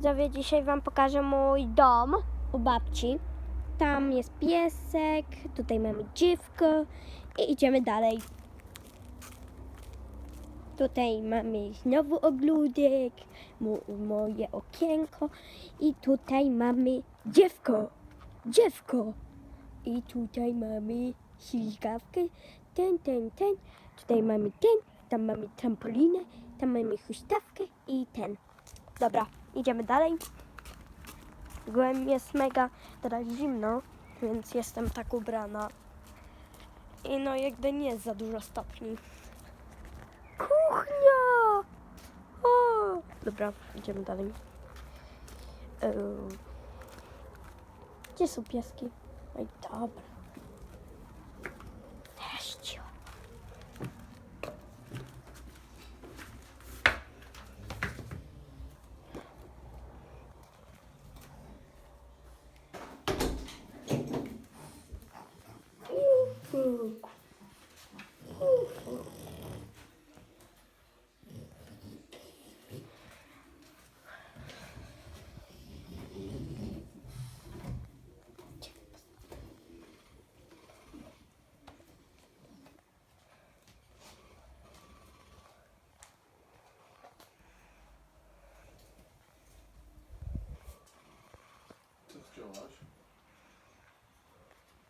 widzowie, dzisiaj Wam pokażę mój dom u babci. Tam jest piesek, tutaj mamy dziwko i idziemy dalej. Tutaj mamy znowu ogródek, mo- moje okienko i tutaj mamy dziewko, dziewko. I tutaj mamy ślizgawkę, ten, ten, ten. Tutaj mamy ten, tam mamy trampolinę, tam mamy huśtawkę i ten. Dobra, idziemy dalej. Byłem jest mega teraz zimno, więc jestem tak ubrana. I no jakby nie jest za dużo stopni. Kuchnia! O! Dobra, idziemy dalej. Eee, Gdzie są pieski? Oj, dobra. Foi.